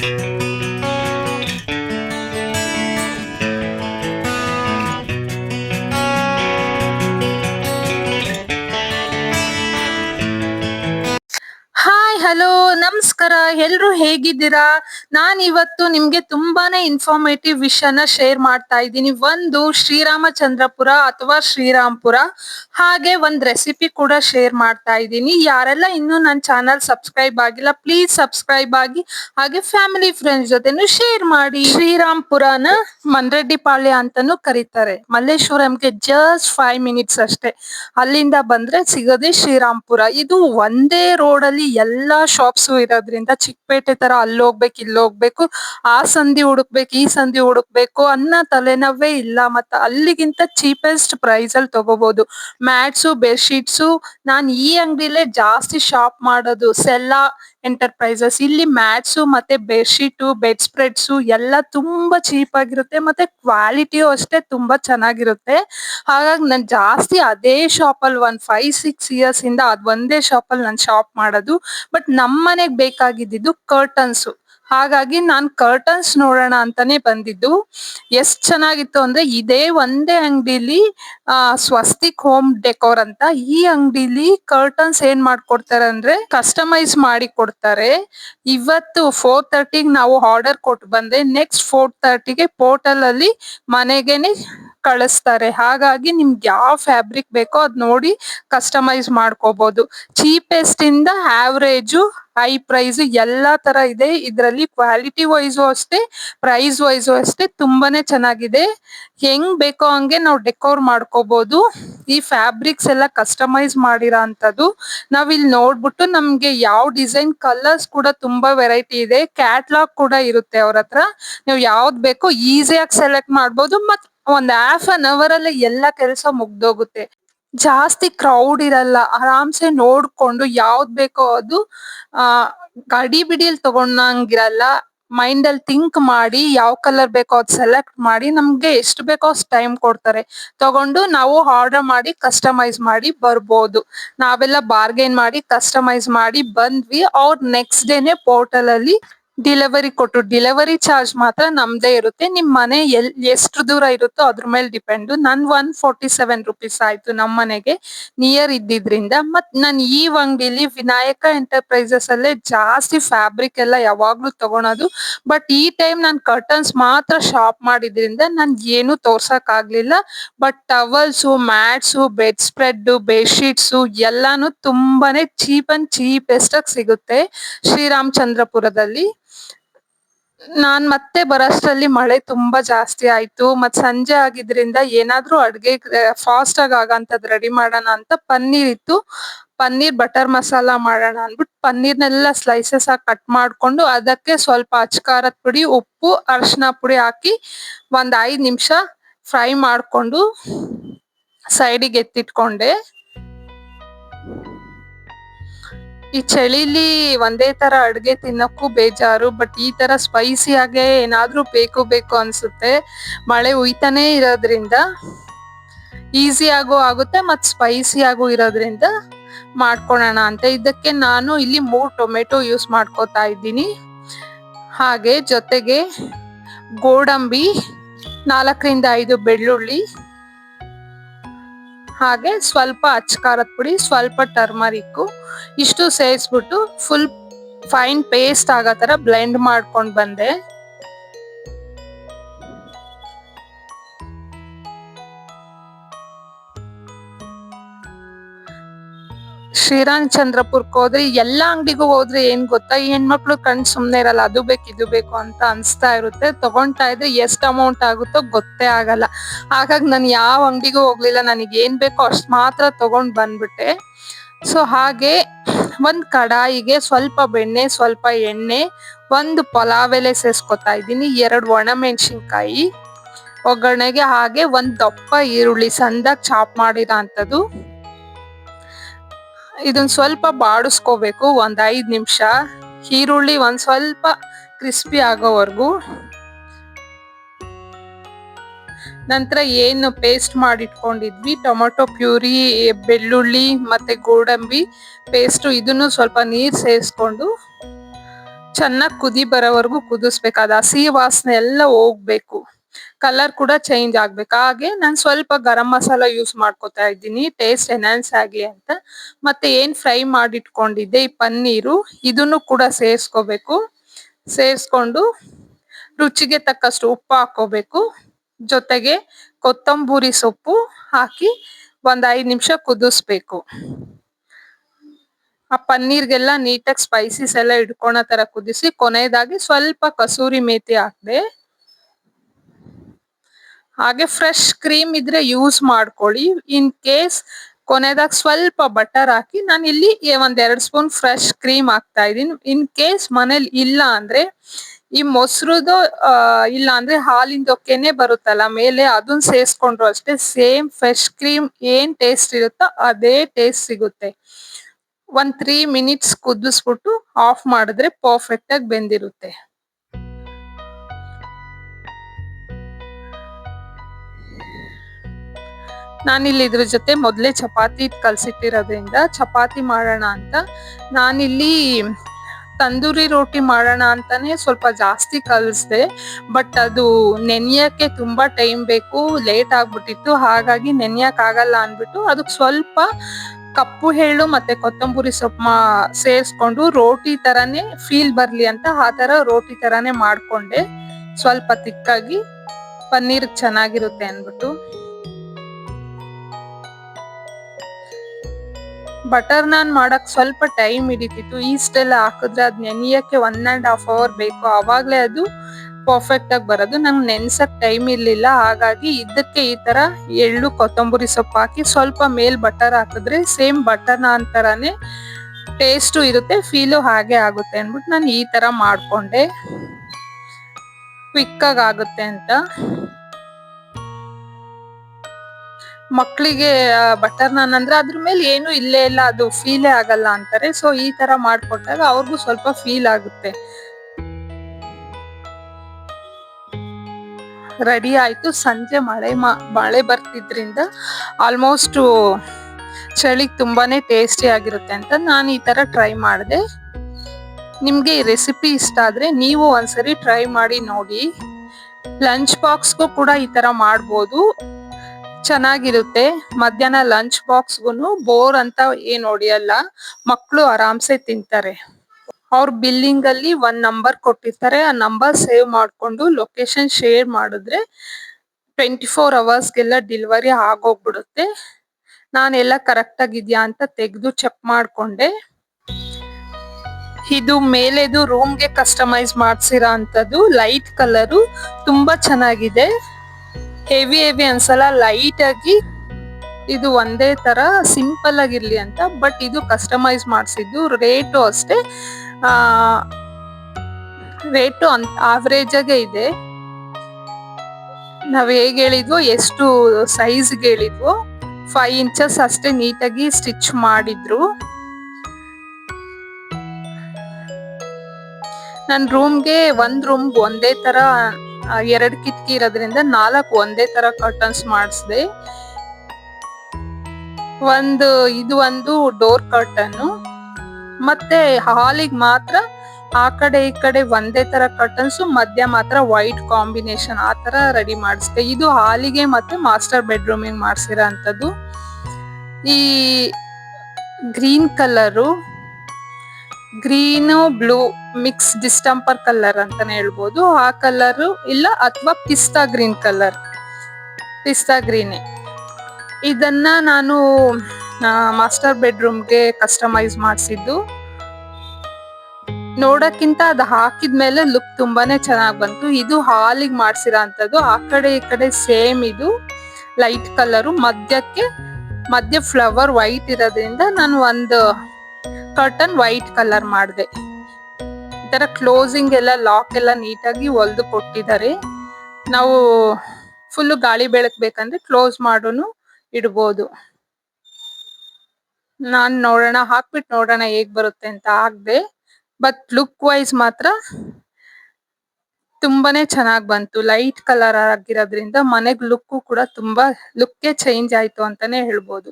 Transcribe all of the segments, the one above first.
Hi, Hello. ನಮಸ್ಕಾರ, ಎಲ್ರು ಹೇಗಿದ್ದೀರಾ? ನಾನ್ ಇವತ್ತು ನಿಮ್ಗೆ ತುಂಬಾನೇ ಇನ್ಫಾರ್ಮೇಟಿವ್ ವಿಷಯನ ಶೇರ್ ಮಾಡ್ತಾ ಇದ್ದೀನಿ. ಒಂದು ಶ್ರೀರಾಮಚಂದ್ರಪುರ ಅಥವಾ ಶ್ರೀರಾಮ್ಪುರ ಹಾಗೆ ಒಂದ್ ರೆಸಿಪಿ ಕೂಡ ಶೇರ್ ಮಾಡ್ತಾ ಇದ್ದೀನಿ. ಯಾರೆಲ್ಲ ಇನ್ನೂ ನನ್ನ ಚಾನಲ್ ಸಬ್ಸ್ಕ್ರೈಬ್ ಆಗಿಲ್ಲ ಪ್ಲೀಸ್ ಸಬ್ಸ್ಕ್ರೈಬ್ ಆಗಿ, ಹಾಗೆ ಫ್ಯಾಮಿಲಿ ಫ್ರೆಂಡ್ಸ್ ಜೊತೆನು ಶೇರ್ ಮಾಡಿ. ಶ್ರೀರಾಮ್ಪುರನ ಮನ್ರೆಡ್ಡಿ ಪಾಳ್ಯ ಅಂತಾನು ಕರೀತಾರೆ. ಮಲ್ಲೇಶ್ವರಂಗೆ ಜಸ್ಟ್ ಫೈವ್ ಮಿನಿಟ್ಸ್ ಅಷ್ಟೇ. ಅಲ್ಲಿಂದ ಬಂದ್ರೆ ಸಿಗೋದೇ ಶ್ರೀರಾಮ್ಪುರ ಇದು ಒಂದೇ ರೋಡ್ ಅಲ್ಲಿ ಎಲ್ಲಾ ಶಾಪ್ಸ್ ಇರೋದ್ರಿಂದ ಚಿಕ್ಕಪೇಟೆ ತರ ಅಲ್ಲಿ ಹೋಗ್ಬೇಕು ಇಲ್ಲಿ ಹೋಗ್ಬೇಕು ಆ ಸಂಧಿ ಹುಡುಕ್ಬೇಕು, ಈ ಸಂಧಿ ಹುಡುಕ್ಬೇಕು ಅನ್ನೋ ತಲೆನೋವೇ ಇಲ್ಲ. ಮತ್ತೆ ಅಲ್ಲಿಗಿಂತ ಚೀಪೆಸ್ಟ್ ಪ್ರೈಸ್ ಅಲ್ಲಿ ತಗೋಬಹುದು ಮ್ಯಾಟ್ಸು ಬೆಡ್ಶೀಟ್ಸು ನಾನ್ ಈ ಅಂಗಡಿಲೇ ಜಾಸ್ತಿ ಶಾಪ್ ಮಾಡೋದು. ಸೆಲ್ಲಾ ಎಂಟರ್ಪ್ರೈಸಸ್ ಇಲ್ಲಿ ಮ್ಯಾಟ್ಸ್ ಮತ್ತೆ ಬೆಡ್ಶೀಟು ಬೆಡ್ ಸ್ಪ್ರೆಡ್ಸ್ ಎಲ್ಲ ತುಂಬಾ ಚೀಪ್ ಆಗಿರುತ್ತೆ ಮತ್ತೆ ಕ್ವಾಲಿಟಿಯು ಅಷ್ಟೇ ತುಂಬಾ ಚೆನ್ನಾಗಿರುತ್ತೆ. ಹಾಗಾಗಿ ನಾನು ಜಾಸ್ತಿ ಅದೇ ಶಾಪ್ ಅಲ್ಲಿ ಒಂದ್ ಫೈವ್ ಸಿಕ್ಸ್ ಇಯರ್ಸ್ ಇಂದ ಅದ್ ಒಂದೇ ಶಾಪ್ ಅಲ್ಲಿ ನಾನು ಶಾಪ್ ಮಾಡೋದು. ಬಟ್ ನಮ್ ಮನೆಗ್ ಬೇಕಾಗಿದ್ದಿದ್ದು ಕರ್ಟನ್ಸ್ ಹಾಗಾಗಿ ನಾನ್ ಕರ್ಟನ್ಸ್ ನೋಡೋಣ ಅಂತಾನೆ ಬಂದಿದ್ದು. ಎಷ್ಟ್ ಚೆನ್ನಾಗಿತ್ತು ಅಂದ್ರೆ ಇದೇ ಒಂದೇ ಅಂಗಡಿಲಿ ಸ್ವಸ್ತಿಕ್ ಹೋಮ್ ಡೆಕೋರ್ ಅಂತ ಈ ಅಂಗಡಿಲಿ ಕರ್ಟನ್ಸ್ ಏನ್ ಮಾಡ್ಕೊಡ್ತಾರೆ ಅಂದ್ರೆ ಕಸ್ಟಮೈಸ್ ಮಾಡಿ ಕೊಡ್ತಾರೆ. ಇವತ್ತು ಫೋರ್ ತರ್ಟಿಗ್ ನಾವು ಆರ್ಡರ್ ಕೊಟ್ಟು ಬಂದೆ ನೆಕ್ಸ್ಟ್ ಫೋರ್ ತರ್ಟಿಗೆ ಪೋರ್ಟಲ್ ಅಲ್ಲಿ ಮನೆಗೆನೆ ಕಳಿಸ್ತಾರೆ. ಹಾಗಾಗಿ ನಿಮ್ಗೆ ಯಾವ ಫ್ಯಾಬ್ರಿಕ್ ಬೇಕೋ ಅದ್ ನೋಡಿ ಕಸ್ಟಮೈಸ್ ಮಾಡ್ಕೋಬಹುದು ಚೀಪೆಸ್ಟ್ ಇಂದ ಆವ್ರೇಜು ಹೈ ಪ್ರೈಸ್ ಎಲ್ಲಾ ತರ ಇದೆ. ಇದರಲ್ಲಿ ಕ್ವಾಲಿಟಿ ವೈಸು ಅಷ್ಟೇ ಪ್ರೈಸ್ ವೈಸು ಅಷ್ಟೇ ತುಂಬಾನೇ ಚೆನ್ನಾಗಿದೆ. ಹೆಂಗ್ ಬೇಕೋ ಹಂಗೆ ನಾವು ಡೆಕೋರ್ ಮಾಡ್ಕೋಬಹುದು ಈ ಫ್ಯಾಬ್ರಿಕ್ಸ್ ಎಲ್ಲ ಕಸ್ಟಮೈಸ್ ಮಾಡಿರೋ ಅಂತದ್ದು ನಾವ್ ಇಲ್ಲಿ ನೋಡ್ಬಿಟ್ಟು ನಮ್ಗೆ ಯಾವ ಡಿಸೈನ್ ಕಲರ್ಸ್ ಕೂಡ ತುಂಬಾ ವೆರೈಟಿ ಇದೆ. ಕ್ಯಾಟ್ಲಾಗ್ ಕೂಡ ಇರುತ್ತೆ ಅವ್ರ ಹತ್ರ. ನೀವು ಯಾವ್ದು ಬೇಕೋ ಈಸಿಯಾಗಿ ಸೆಲೆಕ್ಟ್ ಮಾಡ್ಬೋದು. ಮತ್ ಒಂದ್ ಹಾಫ್ ಅನ್ ಅವರ್ ಅಲ್ಲಿ ಎಲ್ಲಾ ಕೆಲಸ ಮುಗ್ದೋಗುತ್ತೆ. ಜಾಸ್ತಿ ಕ್ರೌಡ್ ಇರಲ್ಲ, ಆರಾಮ್ಸೆ ನೋಡ್ಕೊಂಡು ಯಾವ್ದ್ ಬೇಕೋ ಅದು, ಆ, ಗಡಿ ಬಿಡಿಯಲ್ಲಿ ತಗೊಂಡಂಗಿರಲ್ಲ ಮೈಂಡ್ ಅಲ್ಲಿ ಥಿಂಕ್ ಮಾಡಿ ಯಾವ ಕಲರ್ ಬೇಕೋ ಅದ್ ಸೆಲೆಕ್ಟ್ ಮಾಡಿ ನಮ್ಗೆ ಎಷ್ಟು ಬೇಕೋ ಅಷ್ಟು ಟೈಮ್ ಕೊಡ್ತಾರೆ. ತಗೊಂಡು ನಾವು ಆರ್ಡರ್ ಮಾಡಿ ಕಸ್ಟಮೈಸ್ ಮಾಡಿ ಬರ್ಬೋದು. ನಾವೆಲ್ಲ ಬಾರ್ಗೇನ್ ಮಾಡಿ ಕಸ್ಟಮೈಸ್ ಮಾಡಿ ಬಂದ್ವಿ. ಅವ್ರ ನೆಕ್ಸ್ಟ್ ಡೇನೆ ಪೋರ್ಟಲ್ ಅಲ್ಲಿ ಡಿಲಿವರಿ ಕೊಟ್ಟು ಡಿಲಿವರಿ ಚಾರ್ಜ್ ಮಾತ್ರ ನಮ್ದೇ ಇರುತ್ತೆ. ನಿಮ್ ಮನೆ ಎಲ್, ಎಷ್ಟು ದೂರ ಇರುತ್ತೋ ಅದ್ರ ಮೇಲೆ ಡಿಪೆಂಡ್ ನನ್ ಒನ್ ಫೋರ್ಟಿ ಸೆವೆನ್ ರುಪೀಸ್ ಆಯ್ತು ನಮ್ ಮನೆಗೆ ನಿಯರ್ ಇದ್ದಿದ್ರಿಂದ. ಮತ್ ನಾನ್ ಈ ಅಂಗಡಿಲಿ ವಿನಾಯಕ ಎಂಟರ್ಪ್ರೈಸಸ್ ಅಲ್ಲೇ ಜಾಸ್ತಿ ಫ್ಯಾಬ್ರಿಕ್ ಎಲ್ಲ ಯಾವಾಗ್ಲೂ ತಗೊಳೋದು. ಬಟ್ ಈ ಟೈಮ್ ನಾನ್ ಕರ್ಟನ್ಸ್ ಮಾತ್ರ ಶಾಪ್ ಮಾಡಿದ್ರಿಂದ ನನ್ ಏನು ತೋರ್ಸಕ್ ಆಗ್ಲಿಲ್ಲ. But towels mats bed spread bedsheets ಎಲ್ಲಾನು ತುಂಬಾನೇ ಚೀಪ್ ಅಂಡ್ ಚೀಪೆಸ್ಟ್ ಆಗಿ ಸಿಗುತ್ತೆ ಶ್ರೀರಾಮಚಂದ್ರಪುರದಲ್ಲಿ. ನಾನ್ ಮತ್ತೆ ಬರೋಷ್ಟ್ರಲ್ಲಿ ಮಳೆ ತುಂಬಾ ಜಾಸ್ತಿ ಆಯ್ತು ಮತ್ ಸಂಜೆ ಆಗಿದ್ರಿಂದ ಏನಾದ್ರೂ ಅಡ್ಗೆ ಫಾಸ್ಟ್ ಆಗಿ ಆಗಂತದ್ ರೆಡಿ ಮಾಡೋಣ ಅಂತ ಪನ್ನೀರ್ ಇತ್ತು. ಪನ್ನೀರ್ ಬಟರ್ ಮಸಾಲಾ ಮಾಡೋಣ ಅನ್ಬಿಟ್ಟು ಪನ್ನೀರ್ನೆಲ್ಲ ಸ್ಲೈಸಸ್ ಆಗಿ ಕಟ್ ಮಾಡ್ಕೊಂಡು ಅದಕ್ಕೆ ಸ್ವಲ್ಪ ಅಚ್ಕಾರದ ಪುಡಿ, ಉಪ್ಪು ಅರಿಶಿನ ಪುಡಿ ಹಾಕಿ ಒಂದ್ ಐದ್ ನಿಮಿಷ ಫ್ರೈ ಮಾಡ್ಕೊಂಡು ಸೈಡಿಗೆ ಎತ್ತಿಟ್ಕೊಂಡೆ. ಈ ಚಳಿಲಿ ಒಂದೇ ತರ ಅಡ್ಗೆ ತಿನ್ನಕ್ಕೂ ಬೇಜಾರು ಬಟ್ ಈ ತರ ಸ್ಪೈಸಿ ಆಗೆ ಏನಾದ್ರೂ ಬೇಕು ಬೇಕು ಅನ್ಸುತ್ತೆ. ಮಳೆ ಹುಯ್ತಾನೆ ಇರೋದ್ರಿಂದ ಈಸಿ ಆಗು ಆಗುತ್ತೆ ಮತ್ ಸ್ಪೈಸಿ ಆಗು ಇರೋದ್ರಿಂದ ಮಾಡ್ಕೊಳೋಣ ಅಂತ ಇದಕ್ಕೆ ನಾನು ಇಲ್ಲಿ ಮೂರು ಟೊಮೆಟೊ ಯೂಸ್ ಮಾಡ್ಕೋತಾ ಇದ್ದೀನಿ. ಹಾಗೆ ಜೊತೆಗೆ ಗೋಡಂಬಿ, ನಾಲ್ಕರಿಂದ ಐದು ಬೆಳ್ಳುಳ್ಳಿ ಹಾಗೆ ಸ್ವಲ್ಪ ಅಚ್ಕಾರದ ಪುಡಿ, ಸ್ವಲ್ಪ ಟರ್ಮರಿಕ್ ಇಷ್ಟು ಸೇರಿಸ್ಬಿಟ್ಟು ಫುಲ್ ಫೈನ್ ಪೇಸ್ಟ್ ಆಗೋ ತರ ಬ್ಲೆಂಡ್ ಮಾಡ್ಕೊಂಡ್ ಬಂದೆ. ಶ್ರೀರಾಮಚಂದ್ರಪುರಕ್ಕೆ ಹೋದ್ರೆ ಎಲ್ಲಾ ಅಂಗಡಿಗೂ ಹೋದ್ರೆ ಏನ್ ಗೊತ್ತಾ? ಈ ಹೆಣ್ಮಕ್ಳು ಕಣ್ ಸುಮ್ನೆ ಇರಲ್ಲ, ಅದು ಬೇಕು ಇದು ಬೇಕು ಅಂತ ಅನ್ಸ್ತಾ ಇರುತ್ತೆ. ತಗೊಂತಾ ಇದ್ರೆ ಎಷ್ಟ್ ಅಮೌಂಟ್ ಆಗುತ್ತೋ ಗೊತ್ತೇ ಆಗಲ್ಲ. ಹಾಗಾಗಿ ನಾನು ಯಾವ ಅಂಗಡಿಗೂ ಹೋಗ್ಲಿಲ್ಲ, ನನಗೆ ಏನ್ ಬೇಕೋ ಅಷ್ಟ್ ಮಾತ್ರ ತಗೊಂಡ್ ಬಂದ್ಬಿಟ್ಟೆ. ಸೊ ಹಾಗೆ ಒಂದ್ ಕಡಾಯಿಗೆ ಸ್ವಲ್ಪ ಬೆಣ್ಣೆ, ಸ್ವಲ್ಪ ಎಣ್ಣೆ, ಒಂದು ಪಲಾವ್ ಎಲೆ ಸೇಸ್ಕೊತಾ ಇದ್ದೀನಿ, ಎರಡು ಒಣಮೆಣಸಿನ್ಕಾಯಿ, ಒಗ್ಗರಣೆಗೆ ಹಾಗೆ ಒಂದ್ ದಪ್ಪ ಈರುಳ್ಳಿ ಸಂದಾಗ್ ಚಾಪ್ ಮಾಡಿರೋ ಅಂತದ್ದು ಇದನ್ ಸ್ವಲ್ಪ ಬಾಡಿಸ್ಕೋಬೇಕು, ಒಂದ್ ಐದು ನಿಮಿಷ. ಈರುಳ್ಳಿ ಒಂದ್ ಸ್ವಲ್ಪ ಕ್ರಿಸ್ಪಿ ಆಗೋವರೆಗೂ. ನಂತರ ಏನು ಪೇಸ್ಟ್ ಮಾಡಿಟ್ಕೊಂಡಿದ್ವಿ, ಟೊಮೊಟೊ ಪ್ಯೂರಿ, ಬೆಳ್ಳುಳ್ಳಿ ಮತ್ತೆ ಗೋಡಂಬಿ ಪೇಸ್ಟ್ ಇದನ್ನು ಸ್ವಲ್ಪ ನೀರ್ ಸೇರಿಸ್ಕೊಂಡು ಚೆನ್ನಾಗಿ ಕುದಿ ಬರೋವರೆಗೂ ಕುದಿಸ್ಬೇಕು. ಅದು ಹಸಿ ವಾಸನೆ ಎಲ್ಲ ಹೋಗ್ಬೇಕು. ಕಲರ್ ಕೂಡ ಚೇಂಜ್ ಆಗ್ಬೇಕು. ಹಾಗೆ ನಾನು ಸ್ವಲ್ಪ ಗರಂ ಮಸಾಲ ಯೂಸ್ ಮಾಡ್ಕೊತಾ ಇದ್ದೀನಿ. ಟೇಸ್ಟ್ ಎನ್ಹಾನ್ಸ್ ಆಗ್ಲಿ ಅಂತ. ಮತ್ತೆ ಏನ್ ಫ್ರೈ ಮಾಡಿಟ್ಕೊಂಡಿದ್ದೆ? ಈ ಪನ್ನೀರು. ಇದನ್ನು ಕೂಡ ಸೇರ್ಸ್ಕೋಬೇಕು. ಸೇರಿಸ್ಕೊಂಡು ರುಚಿಗೆ ತಕ್ಕಷ್ಟು ಉಪ್ಪು ಹಾಕೋಬೇಕು ಜೊತೆಗೆ ಕೊತ್ತಂಬರಿ ಸೊಪ್ಪು ಹಾಕಿ ಒಂದ್ ಐದು ನಿಮಿಷ ಕುದಿಸ್ಬೇಕು. ಆ ಪನ್ನೀರ್ಗೆಲ್ಲ ನೀಟಾಗಿ ಸ್ಪೈಸಿಸ್ ಎಲ್ಲ ಹಿಡ್ಕೊಳೋ ತರ ಕುದಿಸಿ ಕೊನೆಯದಾಗಿ ಸ್ವಲ್ಪ ಕಸೂರಿ ಮೇತಿ ಹಾಕ್ದೆ ಹಾಗೆ ಫ್ರೆಶ್ ಕ್ರೀಮ್ ಇದ್ರೆ ಯೂಸ್ ಮಾಡ್ಕೊಳ್ಳಿ. ಇನ್ ಕೇಸ್ ಕೊನೆದಾಗ ಸ್ವಲ್ಪ ಬಟರ್ ಹಾಕಿ ನಾನು ಇಲ್ಲಿ ಒಂದ್ ಎರಡು ಸ್ಪೂನ್ ಫ್ರೆಶ್ ಕ್ರೀಮ್ ಹಾಕ್ತಾ ಇದೀನಿ ಇನ್ ಕೇಸ್ ಮನೇಲಿ ಇಲ್ಲ ಅಂದ್ರೆ, ಈ ಮೊಸರುದು ಇಲ್ಲ ಅಂದ್ರೆ ಹಾಲಿಂದ ಕೆನೆ ಬರುತ್ತಲ್ಲ, ಮೇಲೆ ಅದನ್ನ ಸೇರಿಸ್ಕೊಂಡ್ರು ಅಷ್ಟೇ ಸೇಮ್ ಫ್ರೆಶ್ ಕ್ರೀಮ್ ಏನ್ ಟೇಸ್ಟ್ ಇರುತ್ತೋ ಅದೇ ಟೇಸ್ಟ್ ಸಿಗುತ್ತೆ. ಒಂದ್ ತ್ರೀ ಮಿನಿಟ್ಸ್ ಕುದಿಸ್ಬಿಟ್ಟು ಆಫ್ ಮಾಡಿದ್ರೆ ಪರ್ಫೆಕ್ಟ್ ಆಗಿ ಬೆಂದಿರುತ್ತೆ. ನಾನಿಲ್ಲಿ ಇದ್ರ ಜೊತೆ ಮೊದಲೇ ಚಪಾತಿ ಕಲ್ಸಿಟ್ಟಿರೋದ್ರಿಂದ ಚಪಾತಿ ಮಾಡೋಣ ಅಂತ. ನಾನಿಲ್ಲಿ ತಂದೂರಿ ರೋಟಿ ಮಾಡೋಣ ಅಂತಾನೆ ಸ್ವಲ್ಪ ಜಾಸ್ತಿ ಕಲಿಸ್ದೆ, ಬಟ್ ಅದು ನೆನೆಯಕ್ಕೆ ತುಂಬಾ ಟೈಮ್ ಬೇಕು, ಲೇಟ್ ಆಗ್ಬಿಟ್ಟಿತ್ತು, ಹಾಗಾಗಿ ನೆನೆಯಕ್ ಆಗಲ್ಲ ಅನ್ಬಿಟ್ಟು ಅದಕ್ಕೆ ಸ್ವಲ್ಪ ಕಪ್ಪು ಎಳ್ಳು ಮತ್ತೆ ಕೊತ್ತಂಬರಿ ಸೊಪ್ಪು ಸೇರಿಸ್ಕೊಂಡು ರೋಟಿ ತರಾನೇ ಫೀಲ್ ಬರ್ಲಿ ಅಂತ ಆ ತರ ರೋಟಿ ತರಾನೇ ಮಾಡ್ಕೊಂಡೆ. ಸ್ವಲ್ಪ ತಿಕ್ಕಾಗಿ ಪನ್ನೀರ್ ಚೆನ್ನಾಗಿರುತ್ತೆ ಅನ್ಬಿಟ್ಟು ಬಟರ್ ನಾನ್ ಮಾಡಕ್ ಸ್ವಲ್ಪ ಟೈಮ್ ಹಿಡಿತಿತ್ತು. ಈಸ್ಟ್ ಎಲ್ಲ ಹಾಕಿದ್ರೆ ಅದ್ ನೆನೆಯಕ್ಕೆ ಒನ್ ಆ್ಯಂಡ್ ಹಾಫ್ ಅವರ್ ಬೇಕು. ಅವಾಗ್ಲೇ ಅದು ಪರ್ಫೆಕ್ಟ್ ಆಗಿ ಬರೋದು. ನಂಗೆ ನೆನ್ಸಕ್ ಟೈಮ್ ಇರ್ಲಿಲ್ಲ. ಹಾಗಾಗಿ ಇದಕ್ಕೆ ಈ ತರ ಎಳ್ಳು, ಕೊತ್ತಂಬರಿ ಸೊಪ್ಪು ಹಾಕಿ ಸ್ವಲ್ಪ ಮೇಲ್ ಬಟರ್ ಹಾಕಿದ್ರೆ ಸೇಮ್ ಬಟರ್ ನಾನ್ ತರಾನೇ ಟೇಸ್ಟು ಇರುತ್ತೆ ಫೀಲು ಹಾಗೆ ಆಗುತ್ತೆ ಅಂದ್ಬಿಟ್ಟು ನಾನು ಈ ತರ ಮಾಡ್ಕೊಂಡೆ. ಕ್ವಿಕ್ ಆಗಿ ಆಗುತ್ತೆ ಅಂತ. ಮಕ್ಕಳಿಗೆ ಬಟರ್ ನಾನ್ ಅಂದ್ರೆ ಅದ್ರ ಮೇಲೆ ಏನು ಇಲ್ಲೇ ಇಲ್ಲ, ಅದು ಫೀಲೇ ಆಗಲ್ಲ ಅಂತಾರೆ. ಸೊ ಈ ತರ ಮಾಡ್ಕೊಟ್ಟಾಗ ಅವ್ರಿಗೂ ಸ್ವಲ್ಪ ಫೀಲ್ ಆಗುತ್ತೆ. ರೆಡಿ ಆಯ್ತು. ಸಂಜೆ ಮಳೆ ಮಳೆ ಬರ್ತಿದ್ರಿಂದ ಆಲ್ಮೋಸ್ಟ್ ಚಳಿಗೆ ತುಂಬಾನೇ ಟೇಸ್ಟಿ ಆಗಿರುತ್ತೆ ಅಂತ ನಾನು ಈ ತರ ಟ್ರೈ ಮಾಡಿದೆ. ನಿಮ್ಗೆ ಈ ರೆಸಿಪಿ ಇಷ್ಟ ಆದ್ರೆ ನೀವು ಒಂದ್ಸರಿ ಟ್ರೈ ಮಾಡಿ ನೋಡಿ. ಲಂಚ್ ಬಾಕ್ಸ್ಗೂ ಕೂಡ ಈ ತರ ಮಾಡ್ಬೋದು. ಚೆನ್ನಾಗಿರುತ್ತೆ. ಮಧ್ಯಾಹ್ನ ಲಂಚ್ ಬಾಕ್ಸ್ಗೂ ಬೋರ್ ಅಂತ ಏನ್ ಹೊಡಿಯಲ್ಲ. ಮಕ್ಕಳು ಆರಾಮ್ಸೆ ತಿಂತಾರೆ. ಅವ್ರ ಬಿಲ್ಲಿಂಗ್ ಅಲ್ಲಿ ಒಂದ್ ನಂಬರ್ ಕೊಟ್ಟಿರ್ತಾರೆ. ಆ ನಂಬರ್ ಸೇವ್ ಮಾಡ್ಕೊಂಡು ಲೊಕೇಶನ್ ಶೇರ್ ಮಾಡಿದ್ರೆ ಟ್ವೆಂಟಿ ಫೋರ್ ಅವರ್ಸ್ಗೆಲ್ಲ ಡೆಲಿವರಿ ಆಗೋಗ್ಬಿಡುತ್ತೆ. ನಾನೆಲ್ಲ ಕರೆಕ್ಟ್ ಆಗಿದ್ಯಾ ಅಂತ ತೆಗೆದು ಚೆಕ್ ಮಾಡ್ಕೊಂಡೆ. ಇದು ಮೇಲೆದು ರೂಮ್ಗೆ ಕಸ್ಟಮೈಸ್ ಮಾಡಿಸಿರೋ ಅಂಥದ್ದು ಲೈಟ್ ಕಲರು ತುಂಬಾ ಚೆನ್ನಾಗಿದೆ. ಹೆವಿ ಹೆವಿ ಅನ್ಸಲ್ಲ ಲೈಟ್ ಆಗಿ ಇದು ಒಂದೇ ತರ ಸಿಂಪಲ್ ಆಗಿರ್ಲಿ ಅಂತ, ಬಟ್ ಇದು ಕಸ್ಟಮೈಸ್ ಮಾಡಿಸಿದ್ದು ರೇಟು ಅಷ್ಟೇ. ರೇಟು ಅಂತ ಆವರೇಜ್ ಆಗೆ ಇದೆ. ನಾವ್ ಹೇಗ್ ಹೇಳಿದ್ವೋ, ಎಷ್ಟು ಸೈಜ್ ಹೇಳಿದ್ವೋ ಫೈವ್ ಇಂಚಸ್ ಅಷ್ಟೇ ನೀಟಾಗಿ ಸ್ಟಿಚ್ ಮಾಡಿದ್ರು. ನನ್ನ ರೂಮ್ಗೆ ಒಂದ್ ರೂಮ್ ಒಂದೇ ತರ ಎರಡ್ ಕಿಟಕಿ ಇರೋದ್ರಿಂದ ನಾಲ್ಕು ಒಂದೇ ತರ ಕರ್ಟನ್ಸ್ ಮಾಡಿಸಿದೆ. ಒಂದು, ಇದು ಒಂದು ಡೋರ್ ಕರ್ಟನ್ ಮತ್ತೆ ಹಾಲಿಗೆ ಮಾತ್ರ ಆ ಕಡೆ ಈ ಕಡೆ ಒಂದೇ ತರ ಕರ್ಟನ್ಸ್ ಮಧ್ಯ ಮಾತ್ರ ವೈಟ್ ಕಾಂಬಿನೇಷನ್ ಆ ತರ ರೆಡಿ ಮಾಡಿಸಿದೆ. ಇದು ಹಾಲಿಗೆ ಮತ್ತೆ ಮಾಸ್ಟರ್ ಬೆಡ್ರೂಮಿಗೆ ಮಾಡಿಸಿರೋ ಅಂತದ್ದು ಈ green colour green, blue, mix distemper colour ಅಂತಾನೆ ಹೇಳ್ಬೋದು. ಆ ಕಲರ್ ಇಲ್ಲ ಅಥವಾ pista green colour. Pista green. ಇದನ್ನ ನಾನು ಮಾಸ್ಟರ್ ಬೆಡ್ರೂಮ್ಗೆ ಕಸ್ಟಮೈಸ್ ಮಾಡಿಸಿದ್ದು. ನೋಡಕ್ಕಿಂತ ಅದು ಹಾಕಿದ್ಮೇಲೆ ಲುಕ್ ತುಂಬಾನೇ ಚೆನ್ನಾಗಿ ಬಂತು. ಇದು ಹಾಲಿಗೆ ಮಾಡಿಸಿರೋ ಅಂತದ್ದು ಆ ಕಡೆ ಈ ಕಡೆ ಸೇಮ್ ಇದು. Light colour. ಮಧ್ಯಕ್ಕೆ, ಮಧ್ಯ ಫ್ಲವರ್ ವೈಟ್ ಇರೋದ್ರಿಂದ ನಾನು ಒಂದು ಕರ್ಟನ್ ವೈಟ್ ಕಲರ್ ಮಾಡಿದೆ. ಈ ತರ ಕ್ಲೋಸಿಂಗ್ ಎಲ್ಲ ಲಾಕ್ ಎಲ್ಲ ನೀಟಾಗಿ ಹೊಲ್ದು ಕೊಟ್ಟಿದ್ದಾರೆ. ನಾವು ಫುಲ್ ಗಾಳಿ ಬೆಳಕ್ ಬೇಕಂದ್ರೆ ಕ್ಲೋಸ್ ಮಾಡೋನು ಇಡ್ಬೋದು. ನಾನ್ ನೋಡೋಣ ಹಾಕ್ಬಿಟ್ಟು ನೋಡೋಣ ಹೇಗ್ ಬರುತ್ತೆ ಅಂತ ಆಗ್ದೆ. ಬಟ್ ಲುಕ್ ವೈಸ್ ಮಾತ್ರ ತುಂಬಾನೇ ಚೆನ್ನಾಗ್ ಬಂತು. ಲೈಟ್ ಕಲರ್ ಆಗಿರೋದ್ರಿಂದ ಮನೆಗ್ ಲುಕ್ ಕೂಡ ತುಂಬಾ ಲುಕ್ ಚೇಂಜ್ ಆಯ್ತು ಅಂತಾನೆ ಹೇಳ್ಬೋದು.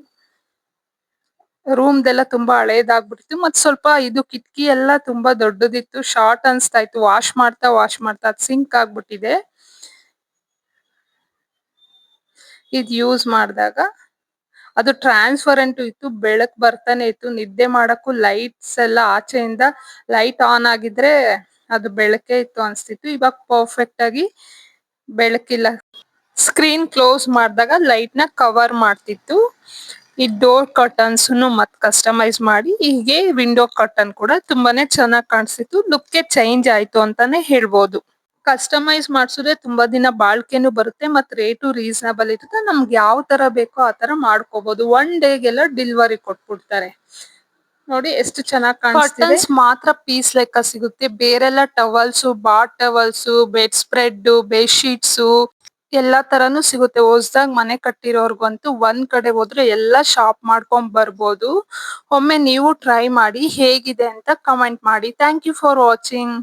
ರೂಮ್ದೆಲ್ಲ ತುಂಬಾ ಹಳೇದಾಗ್ಬಿಟ್ಟಿತ್ತು ಮತ್ ಸ್ವಲ್ಪ ಇದು ಕಿಟಕಿ ಎಲ್ಲ ತುಂಬಾ ದೊಡ್ಡದಿತ್ತು. ಶಾರ್ಟ್ ಅನ್ಸ್ತಾ ಇತ್ತು ವಾಶ್ ಮಾಡ್ತಾ ವಾಶ್ ಮಾಡ್ತಾ ಅದ್ ಸಿಂಕ್ ಆಗ್ಬಿಟ್ಟಿದೆ. ಇದ್ ಯೂಸ್ ಮಾಡಿದಾಗ ಅದು ಟ್ರಾನ್ಸ್ಪರೆಂಟ್ ಇತ್ತು. ಬೆಳಕ್ ಬರ್ತಾನೆ ಇತ್ತು. ನಿದ್ದೆ ಮಾಡಕ್ಕೂ ಲೈಟ್ಸ್ ಎಲ್ಲ ಆಚೆಯಿಂದ ಲೈಟ್ ಆನ್ ಆಗಿದ್ರೆ ಅದು ಬೆಳಕೆ ಇತ್ತು ಅನ್ಸ್ತಿತ್ತು. ಇವಾಗ ಪರ್ಫೆಕ್ಟ್ ಆಗಿ ಬೆಳಕಿಲ್ಲ. ಸ್ಕ್ರೀನ್ ಕ್ಲೋಸ್ ಮಾಡಿದಾಗ ಲೈಟ್ನ ಕವರ್ ಮಾಡ್ತಿತ್ತು. ಈ ಡೋರ್ ಕರ್ಟನ್ಸ್ ಮತ್ ಕಸ್ಟಮೈಸ್ ಮಾಡಿ, ಹೀಗೆ ವಿಂಡೋ ಕರ್ಟನ್ ಕೂಡ ತುಂಬಾನೇ ಚೆನ್ನಾಗಿ ಕಾಣಿಸ್ತಿತ್ತು. ಲುಕ್ ಚೇಂಜ್ ಆಯ್ತು ಅಂತಾನೆ ಹೇಳ್ಬೋದು. ಕಸ್ಟಮೈಸ್ ಮಾಡಿಸಿದ್ರೆ ತುಂಬಾ ದಿನ ಬಾಳ್ಕೆನು ಬರುತ್ತೆ ಮತ್ತೆ ರೇಟು ರೀಸನಬಲ್ ಇರುತ್ತೆ. ನಮ್ಗೆ ಯಾವ ತರ ಬೇಕೋ ಆ ತರ ಮಾಡ್ಕೋಬಹುದು ಒನ್ ಡೇಗೆಲ್ಲ ಡೆಲಿವರಿ ಕೊಟ್ಬಿಡ್ತಾರೆ. ನೋಡಿ ಎಷ್ಟು ಚೆನ್ನಾಗಿ ಕಾಣಿಸ್ತಿದೆ. ಮಾತ್ರ ಪೀಸ್ ಲೆಕ್ಕ ಸಿಗುತ್ತೆ. ಬೇರೆಲ್ಲ towels bath towels bed spread bed sheets ಎಲ್ಲಾ ತರನು ಸಿಗುತ್ತೆ. ಹೊಸದಾಗ್ ಮನೆ ಕಟ್ಟಿರೋರ್ಗಂತೂ ಒಂದ್ ಕಡೆ ಹೋದ್ರೆ ಎಲ್ಲಾ ಶಾಪ್ ಮಾಡ್ಕೊಂಡ್ ಬರ್ಬೋದು. ಒಮ್ಮೆ ನೀವು ಟ್ರೈ ಮಾಡಿ ಹೇಗಿದೆ ಅಂತ ಕಮೆಂಟ್ ಮಾಡಿ. Thank you for watching